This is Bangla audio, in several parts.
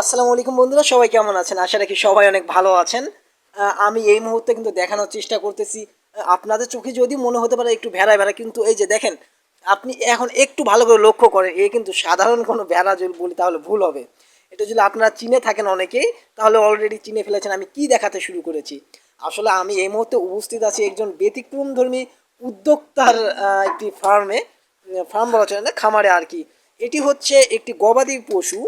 আসসালামু আলাইকুম বন্ধুরা, সবাই কেমন আছেন? আশা রাখি সবাই অনেক ভালো আছেন। আমি এই মুহূর্তে কিন্তু দেখানোর চেষ্টা করতেছি। আপনাদের চোখে যদি মনে হতে পারে একটু ভেড়া ভেড়া কিন্তু এই যে দেখেন, আপনি এখন একটু ভালো করে লক্ষ্য করেন, এ কিন্তু সাধারণ কোনো ভেড়া যদি বলি তাহলে ভুল হবে। এটা যদি আপনারা চিনে থাকেন অনেকেই, তাহলে অলরেডি চিনে ফেলেছেন আমি কি দেখাতে শুরু করেছি। আসলে আমি এই মুহূর্তে উপস্থিত আছি একজন ব্যতিক্রমধর্মী উদ্যোক্তার একটি ফার্মে ফার্ম বলা চলে খামারে আর কি। এটি হচ্ছে একটি গবাদি পশু।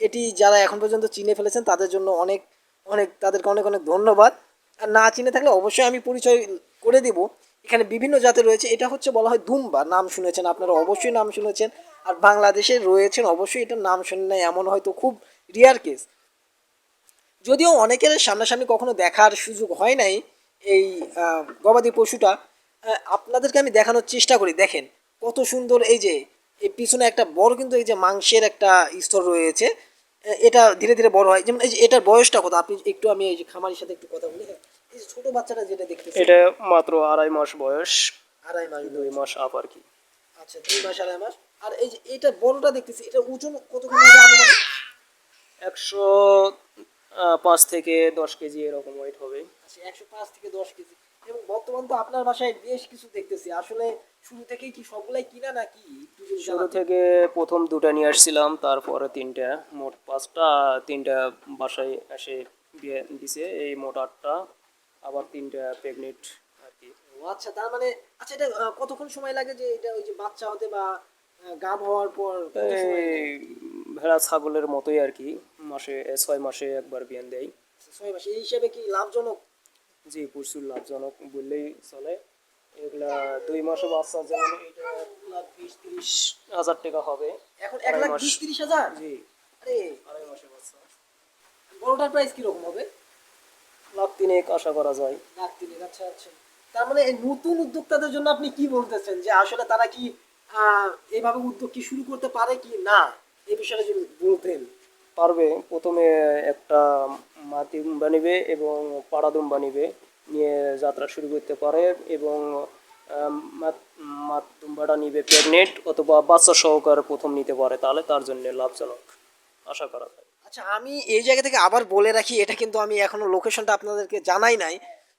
এটি যারা এখন পর্যন্ত চিনে ফেলেছেন, তাদের জন্য অনেক অনেক, তাদেরকে অনেক অনেক ধন্যবাদ। আর না চিনে থাকলে অবশ্যই আমি পরিচয় করে দিব। এখানে বিভিন্ন জাতের রয়েছে, এটা হচ্ছে বলা হয় দুম্বা নাম শুনেছেন আপনারা, অবশ্যই নাম শুনেছেন। আর বাংলাদেশে রয়েছেন, অবশ্যই এটার নাম শুনে নাই, এমন হয়তো খুব রিয়ার কেস যদিও অনেকের সামনাসামনি কখনো দেখার সুযোগ হয় নাই এই গবাদি পশুটা আপনাদেরকে আমি দেখানোর চেষ্টা করি। দেখেন, কত সুন্দর এই যে এই পিছনে একটা বড় কিন্তু এই যে মাংসের একটা স্তর রয়েছে এটা ধীরে ধীরে বড় হয়। যেমন এই যে এটার বয়সটা কত? আপনি একটু আমি এই যে খামারির সাথে একটু কথা বলি। হ্যাঁ এই যে ছোট বাচ্চাটা যেটা দেখতেছি। এটা মাত্র আড়াই মাস বয়স। আড়াই মাস দুই মাস আপ আর কি। আচ্ছা দুই মাস আড়াই মাস। আর এই যে এটা বড়টা দেখতেছি এটা ওজন কতখানি হবে আনুমানিক একশো পাঁচ থেকে দশ কেজি এরকম ওয়েট হবে। আচ্ছা একশো পাঁচ থেকে দশ কেজি। এবং বর্তমান তো আপনার বাসায় বেশ কিছু দেখতেছি। আসলে শুরু থেকেই কি সবগুলাই কিনা নাকি? শুরু থেকে প্রথম দুটা নিয়ে আসছিলাম তারপরে তিনটা মোট পাঁচটা তিনটা বাসায় এসে দিয়ে দিছে এই মোট আটটা আবার তিনটা প্রেগনেন্ট আর কি। আচ্ছা তার মানে আচ্ছা এটা কতক্ষণ সময় লাগে যে এটা ওই যে বাচ্চা হতে বা গাভ হওয়ার পর ভেড়া ছাগলের মতোই আর কি। মাসে ছয় মাসে একবার বিয়ান দেয়। আচ্ছা, ছয় মাস। এই হিসাবে কি লাভজনক? জি প্রচুর লাভজনক বললেই চলে। এগুলা দুই মাসে বাচ্চা যেমন এটা এক লাখ বিশ তিরিশ হাজার টাকা হবে। এখন এক লাখ। বিশ তিরিশ হাজার? জি। আরে। আড়াই মাসে বাচ্চা। বড়টার প্রাইস কীরকম হবে? লাখ তিনেক আশা করা যায়। লাখ তিনেক আচ্ছা আচ্ছা। তার মানে এই নতুন উদ্যোক্তাদের জন্য আপনি কি বলতেছেন? যে আসলে তারা কি আহ, এইভাবে উদ্যোগ কি শুরু করতে পারে কি না? এই বিষয়ে যদি বলতেন। পারবে প্রথমে একটা মাতি দুম্বা নিবে এবং পাড়া দুম্বা নিবে নিয়ে যাত্রা শুরু করতে পারে এবং আম, মাত- মাত দুম্বাটা নিবে প্রেগনেন্ট অথবা বাচ্চা সহকারে প্রথম নিতে পারে তাহলে তার জন্য লাভজনক আশা করা যায়। আচ্ছা আমি এই জায়গা থেকে আবার বলে রাখি এটা কিন্তু আমি এখনও লোকেশনটা আপনাদেরকে জানাই নাই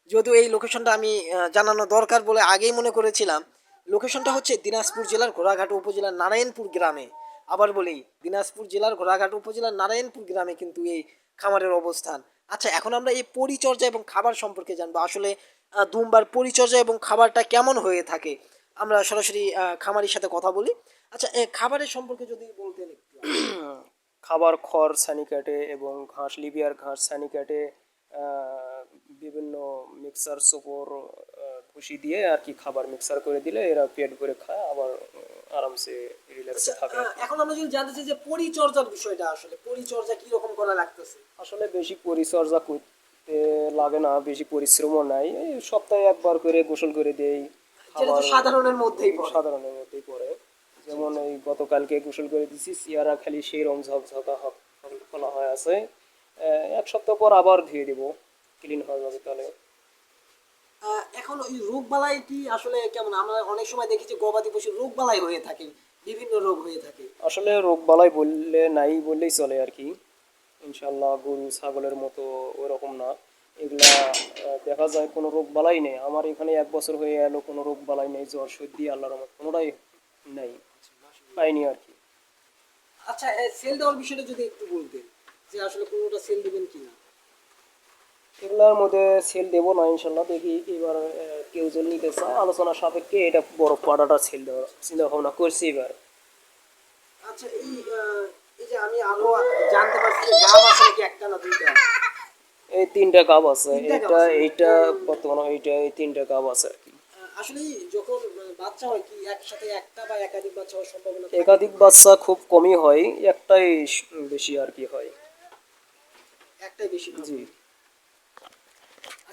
যদিও এই লোকেশনটা আমি জানানো দরকার বলে আগেই মনে করেছিলাম। লোকেশনটা হচ্ছে দিনাজপুর জেলার ঘোড়াঘাট উপজেলার নারায়ণপুর গ্রামে। আবার বলি, দিনাজপুর জেলার ঘোড়াঘাট উপজেলার নারায়ণপুর গ্রামে কিন্তু এই খামারের অবস্থান। আচ্ছা এখন আমরা এই পরিচর্যা এবং খাবার সম্পর্কে জানব। আসলে দুমবার পরিচর্যা এবং খাবারটা কেমন হয়ে থাকে? আমরা সরাসরি খামারির সাথে কথা বলি। আচ্ছা খাবারের সম্পর্কে যদি বলতেন খাবার, খড় ছানি কাটে এবং ঘাস, লিবিয়ার ঘাস ছানি কাটে বিভিন্ন মিক্সার সুপর ভুসি দিয়ে আর কি খাবার মিক্সার করে দিলে এরা পেট ভরে খায়, আবার আরামসে থাকে আহ, এখন আমরা যদি জানতে চাই যে পরিচর্যার বিষয়টা আসলে পরিচর্যা কি রকম করা লাগতেছে? আসলে বেশি পরিচর্যা করতে লাগে না বেশি পরিশ্রমও নাই। সপ্তাহে একবার করে গোসল করে দেই যেটা তো সাধারণের মধ্যেই পড়ে। সাধারণের মধ্যেই পড়ে। যেমন এই গতকালকে গোসল করে দিছি চেয়ারা খালি সেই রং ঝকঝকা খোলা হয়ে আছে। এক সপ্তাহ পর আবার ধুয়ে দিব ক্লিন হয়ে যাবে তাহলে। এখন ওই রোগ বালাই কি আসলে কেমন? আমরা অনেক সময় দেখি যে গবাদি পশুর রোগ বালাই হয়ে থাকে। বিভিন্ন রোগ হয়ে থাকে। আসলে রোগ বালাই বললে নাই বললেই চলে আর কি। ইনশাল্লাহ গরু ছাগলের মতো ওরকম না। এগুলা দেখা যায় কোনো রোগ বালাই নেই। আমার এখানে এক বছর হয়ে এলো কোনো রোগ বালাই নেই জ্বর সর্দি আল্লাহর রহমত কোনোটাই নেই। পাইনি আর কি। আচ্ছা সেল দেওয়ার বিষয়টা যদি একটু বলতেন যে আসলে কোনোটা সেল দিবেন কিনা? এগুলার মধ্যে সেল দেবো না ইনশাল্লাহ। দেখি এবার কেউ যদি নিতে চায় আলোচনা সাপেক্ষে এটা বড় পাড়াটা সেল দেওয়ার চিন্তা ভাবনা করছি এবার। আচ্ছা এই এই যে আমি আরও জানতে পারছি গাব আসলে কি একটা না দুইটা? এই তিনটা কাপ আছে। এটা এইটা বর্তমানে এইটা এই তিনটা কাপ আছে আর কি। আসলে যখন বাচ্চা হয় কি একসাথে একটা বা একাধিক বাচ্চা হওয়ার সম্ভাবনা একাধিক বাচ্চা খুব কমই হয় একটাই বেশি আর কি হয়। একটাই বেশি জি।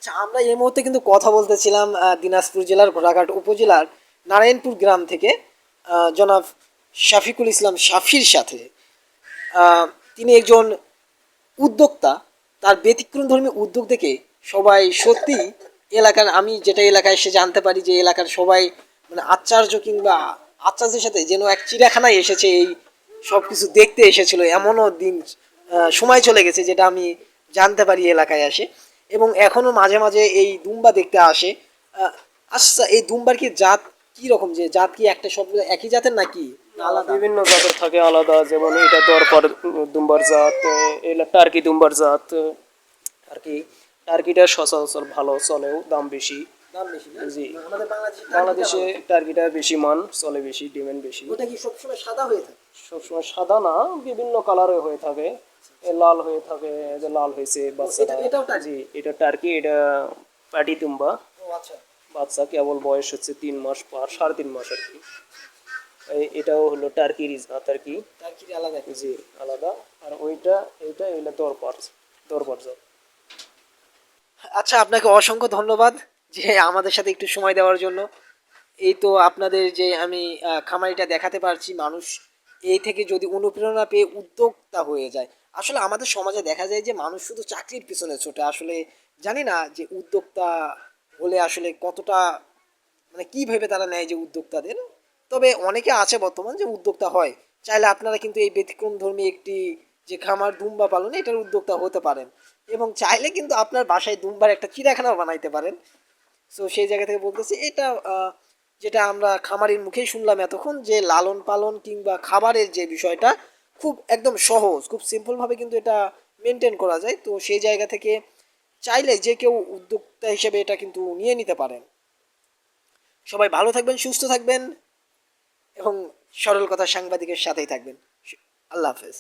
আচ্ছা আমরা এই মুহূর্তে কিন্তু কথা বলতেছিলাম দিনাজপুর জেলার ঘোড়াঘাট উপজেলার নারায়ণপুর গ্রাম থেকে জনাব শাফিকুল ইসলাম শাফির সাথে। তিনি একজন উদ্যোক্তা, তার ব্যতিক্রম ধর্মী উদ্যোগ দেখে সবাই সত্যি এলাকার, আমি যেটা এলাকায় এসে জানতে পারি যে এলাকার সবাই মানে আচার্য কিংবা আশ্চর্যের সাথে যেন এক চিড়িয়াখানায় এসেছে, এই সব কিছু দেখতে এসেছিল, এমনও দিন সময় চলে গেছে যেটা আমি জানতে পারি এলাকায় আসে এবং এখনও মাঝে মাঝে এই দুম্বা দেখতে আসে। আচ্ছা এই দুম্বার কি জাত কি রকম যে জাত কি একটা সব একই জাতের নাকি আলাদা? বিভিন্ন জাতের থাকে আলাদা যেমন এটা দরপার দুম্বার জাত এটা টার্কি দুম্বার জাত। আর কি টার্কিটা সচরাচর ভালো চলেও দাম বেশি। দাম বেশি জি। বাংলাদেশে টার্কিটা বেশি মান চলে বেশি ডিমান্ড বেশি। ওটা কি সবসময় সাদা হয়ে থাকে? সবসময় সাদা না বিভিন্ন কালারে হয়ে থাকে। লাল হয়ে থাকে যে লাল হয়েছে বাচ্চাটা। জি এটা টার্কি এটা পাটি তুম্বা। আচ্ছা। বাচ্চা কেবল বয়স হচ্ছে তিন মাস পার সাড়ে তিন মাস আর কি। এটাও হলো টার্কি রিজনাত আর কি তার আলাদা। জি আলাদা। আর ওইটা এইটা এগুলো দরবার দরবার আচ্ছা আপনাকে অসংখ্য ধন্যবাদ যে আমাদের সাথে একটু সময় দেওয়ার জন্য। এই তো আপনাদের যে আমি খামারিটা দেখাতে পারছি মানুষ এই থেকে যদি অনুপ্রেরণা পেয়ে উদ্যোক্তা হয়ে যায়। আসলে আমাদের সমাজে দেখা যায় যে মানুষ শুধু চাকরির পিছনে ছোটে। আসলে জানি না যে উদ্যোক্তা হলে আসলে কতটা মানে কী ভেবে তারা নেয় যে উদ্যোক্তাদের? তবে অনেকে আছে বর্তমান যে উদ্যোক্তা হয়। চাইলে আপনারা কিন্তু এই ব্যতিক্রম ধর্মী একটি যে খামার দুম্বা পালন, এটার উদ্যোক্তা হতে পারেন। এবং চাইলে কিন্তু আপনার বাসায় দুম্বার একটা চিড়িয়াখানাও বানাইতে পারেন। সো সেই জায়গা থেকে বলতেছি, এটা যেটা আমরা খামারের মুখেই শুনলাম এতক্ষণ যে লালন পালন কিংবা খাবারের যে বিষয়টা খুব একদম সহজ, খুব সিম্পলভাবে কিন্তু এটা মেনটেন করা যায়। তো সেই জায়গা থেকে চাইলে যে কেউ উদ্যোক্তা হিসেবে এটা কিন্তু নিয়ে নিতে পারেন। সবাই ভালো থাকবেন, সুস্থ থাকবেন এবং সরল কথা সাংবাদিকের সাথেই থাকবেন। আল্লাহ হাফেজ।